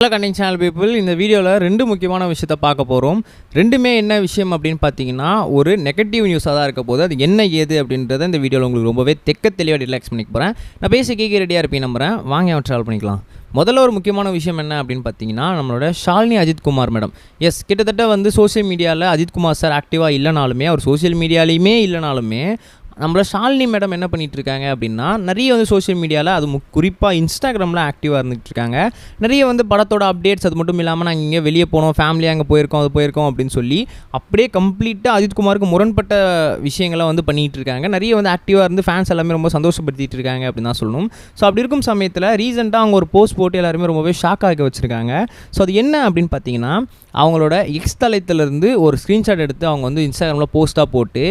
Hello கண்டிங் channel people இந்த வீடியோவில் ரெண்டு முக்கியமான விஷயத்த பார்க்க போகிறோம் ரெண்டுமே என்ன விஷயம் அப்படின்னு பார்த்தீங்கன்னா ஒரு நெகட்டிவ் நியூஸாக தான் இருக்க போது அது என்ன ஏது அப்படின்றத இந்த வீடியோவில் உங்களுக்கு ரொம்பவே தெக்க தெளிவாக ரிலாக்ஸ் பண்ணிக்க போகிறேன் நான் பேசி கேட்க ரெடியாக இருப்பேன் நம்புறேன். வாங்க அவன் ட்ராவல் பண்ணிக்கலாம். முதல்ல ஒரு முக்கியமான விஷயம் என்ன அப்படின்னு பார்த்தீங்கன்னா நம்மளோட ஷாலினி அஜித்குமார் மேடம் எஸ் கிட்டத்தட்ட வந்து சோஷியல் மீடியாவில் அஜித்குமார் சார் ஆக்டிவாக இல்லைனாலுமே அவர் சோஷியல் மீடியாலையுமே இல்லைனாலுமே நம்மள ஷாலினி மேடம் என்ன பண்ணிட்டு இருக்காங்க அப்படின்னா நிறைய வந்து சோஷியல் மீடியாவில் அது குறிப்பாக இன்ஸ்டாகிராமில் ஆக்டிவாக இருந்துகிட்டு இருக்காங்க நிறைய வந்து படத்தோட அப்டேட்ஸ் அது மட்டும் இல்லாமல் நாங்கள் இங்கே வெளியே போனோம் ஃபேமிலியாக அங்கே போயிருக்கோம் அது போயிருக்கோம் அப்படின்னு சொல்லி அப்படியே கம்ப்ளீட்டாக அஜித்குமாருக்கு முரண்பட்ட விஷயங்களை வந்து பண்ணிகிட்டு இருக்காங்க நிறைய வந்து ஆக்டிவாக இருந்து ஃபேன்ஸ் எல்லாமே ரொம்ப சந்தோஷப்படுத்திட்டு இருக்காங்க அப்படின்னு தான் சொல்லணும். ஸோ அப்படி இருக்கும் சமயத்தில் ரீசெண்டாக அவங்க ஒரு போஸ்ட் போட்டு எல்லாருமே ரொம்பவே ஷாக் ஆக வச்சுருக்காங்க. ஸோ அது என்ன அப்படின்னு பார்த்தீங்கன்னா அவங்களோட எக்ஸ் தளத்திலிருந்து ஒரு ஸ்க்ரீன்ஷாட் எடுத்து அவங்க வந்து இன்ஸ்டாகிராமில் போஸ்ட்டாக போட்டு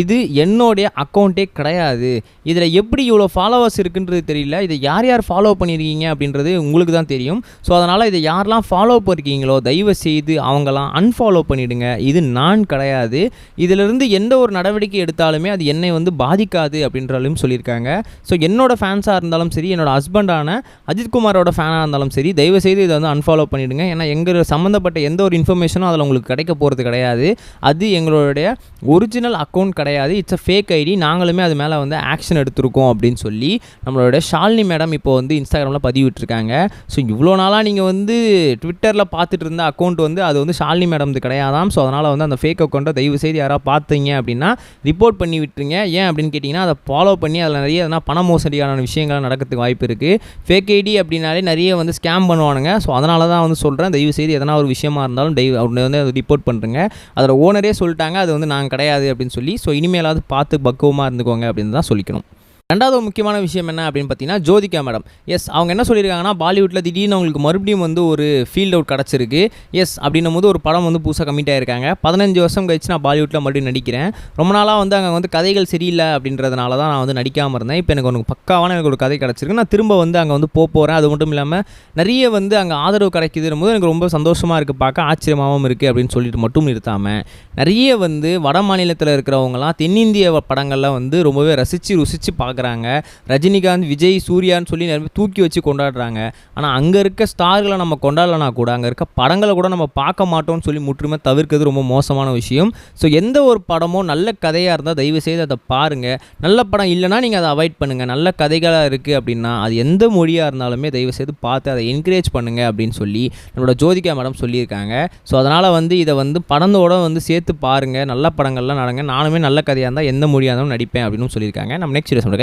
இது என்னுடைய அக்கௌண்ட்டே கிடையாது. இதில் எப்படி இவ்வளோ ஃபாலோவர்ஸ் இருக்குன்றது தெரியல. இதை யார் யார் ஃபாலோ பண்ணியிருக்கீங்க அப்படின்றது உங்களுக்கு தான் தெரியும். ஸோ அதனால் இதை யாரெல்லாம் ஃபாலோ பண்ணிருக்கீங்களோ தயவு செய்து அவங்களாம் அன்ஃபாலோ பண்ணிவிடுங்க இது நான் கிடையாது. இதிலிருந்து எந்த ஒரு நடவடிக்கை எடுத்தாலுமே அது என்னை வந்து பாதிக்காது அப்படின்றாலும் சொல்லியிருக்காங்க. ஸோ என்னோட ஃபேன்ஸாக இருந்தாலும் சரி என்னோட ஹஸ்பண்டான அஜித்குமாரோட ஃபேனாக இருந்தாலும் சரி தயவு செய்து இதை வந்து அன்ஃபாலோ பண்ணிவிடுங்க ஏன்னா எங்கள் சம்மந்தப்பட்ட எந்த ஒரு இன்ஃபர்மேஷனும் அதில் உங்களுக்கு கிடைக்க போகிறது கிடையாது. அது எங்களுடைய ஒரிஜினல் அக்கௌண்ட் கிடையாது. இட்ஸ் அ ஃபேக் ஐடி நாங்களுமே அது மேலே வந்து ஆக்ஷன் எடுத்திருக்கோம் அப்படின்னு சொல்லி நம்மளோட ஷாலினி மேடம் இப்போ வந்து இன்ஸ்டாகிராமில் பதிவிட்டிருக்காங்க. ஸோ இவ்வளோ நாளாக நீங்கள் வந்து ட்விட்டரில் பார்த்துட்டு இருந்த அக்கௌண்ட் வந்து அது வந்து ஷாலினி மேடம் கிடையாதாம். ஸோ அதனால் வந்து அந்த ஃபேக் அக்கௌண்ட்டை தயவு செய்து யாராவது பார்த்தீங்க அப்படின்னா ரிப்போர்ட் பண்ணி விட்டுருங்க. ஏன் அப்படின்னு கேட்டிங்கன்னா அதை ஃபாலோ பண்ணி அதில் நிறைய எதனா பண மோசடியான விஷயங்கள் நடக்கிறதுக்கு வாய்ப்பு இருக்குது ஃபேக் ஐடி அப்படின்னாலே நிறைய வந்து ஸ்கேம் பண்ணுவானுங்க. ஸோ அதனால தான் வந்து சொல்கிறேன் தயவு செய்து எதனா ஒரு விஷயமா இருந்தாலும் தயவு அவங்க வந்து ரிப்போர்ட் பண்ணுறேங்க அதோட ஓனரே சொல்லிட்டாங்க. அது வந்து நாங்கள் கிடையாது அப்படின்னு சொல்லி. ஸோ இனிமேலாவது பார்த்து பக்குவமாக இருந்துக்கோங்க அப்படின்னு தான் சொல்லிக்கணும். ரெண்டாவது முக்கியமான விஷயம் என்ன அப்படின்னு பார்த்தீங்கன்னா ஜோதிகா மேடம். எஸ் அவங்க என்ன சொல்லியிருக்காங்கன்னா பாலிவுட்டில் திடீர்னு அவங்களுக்கு மறுபடியும் வந்து ஒரு ஃபீல்ட் அவுட் கிடச்சிருக்கு. எஸ் அப்படின்னும் போது ஒரு படம் வந்து புதுசாக கமிட் ஆயிருக்காங்க. பதினஞ்சு வருஷம் கழிச்சு நான் பாலிவுட்டில் மறுபடியும் நடிக்கிறேன். ரொம்ப நாளாக வந்து அங்கே வந்து கதைகள் சரியில்லை அப்படின்றதுனால தான் நான் வந்து நடிக்காமல் இருந்தேன். இப்போ எனக்கு ஒன்று பக்காவான எனக்கு ஒரு கதை கிடச்சிருக்கு. நான் திரும்ப வந்து அங்கே வந்து போக போகிறேன் அது மட்டும் இல்லாமல் நிறைய வந்து அங்கே ஆதரவு கிடைக்குதுன்னு போது எனக்கு ரொம்ப சந்தோஷமாக இருக்குது பார்க்க ஆச்சரியமாகவும் இருக்குது அப்படின்னு சொல்லிட்டு மட்டும் நிறுத்தாமல் நிறைய வந்து வட மாநிலத்தில் இருக்கிறவங்களாம் தென்னிந்திய படங்கள்லாம் வந்து ரொம்பவே ரசித்து ருசித்து பார்க்குறாங்க. ரஜினிகாந்த் விஜய் சூர்யான்னு சொல்லி நிறைய தூக்கி வச்சு கொண்டாடுறாங்க. ஆனால் அங்கே இருக்க ஸ்டார்களை நம்ம கொண்டாடலனா கூட அங்கே இருக்க படங்களை கூட நம்ம பார்க்க மாட்டோம்னு சொல்லி முற்றுமே தவிர்க்கிறது ரொம்ப மோசமான விஷயம். ஸோ எந்த ஒரு படமோ நல்ல கதையாக இருந்தால் தயவு செய்து அதை பாருங்கள் நல்ல படம் இல்லைனா நீங்கள் அதை அவாய்ட் பண்ணுங்கள் நல்ல கதைகளாக இருக்குது அப்படின்னா அது எந்த மொழியாக இருந்தாலுமே தயவு செய்து பார்த்து அதை என்கரேஜ் பண்ணுங்கள் அப்படின்னு சொல்லி நம்மளோட ஜோதிகா மேடம் சொல்லியிருக்காங்க. ஸோ அதனால் வந்து இதை வந்து படத்தோட வந்து சேர்த்து பாருங்கள் நல்ல படங்கள்லாம் நடங்க. நானுமே நல்ல கதையாக இருந்தால் எந்த மொழியாக இருந்தாலும் நடிப்பேன் அப்படின்னு சொல்லியிருக்காங்க. நம்ம நெக்ஸ்ட் வீடியோ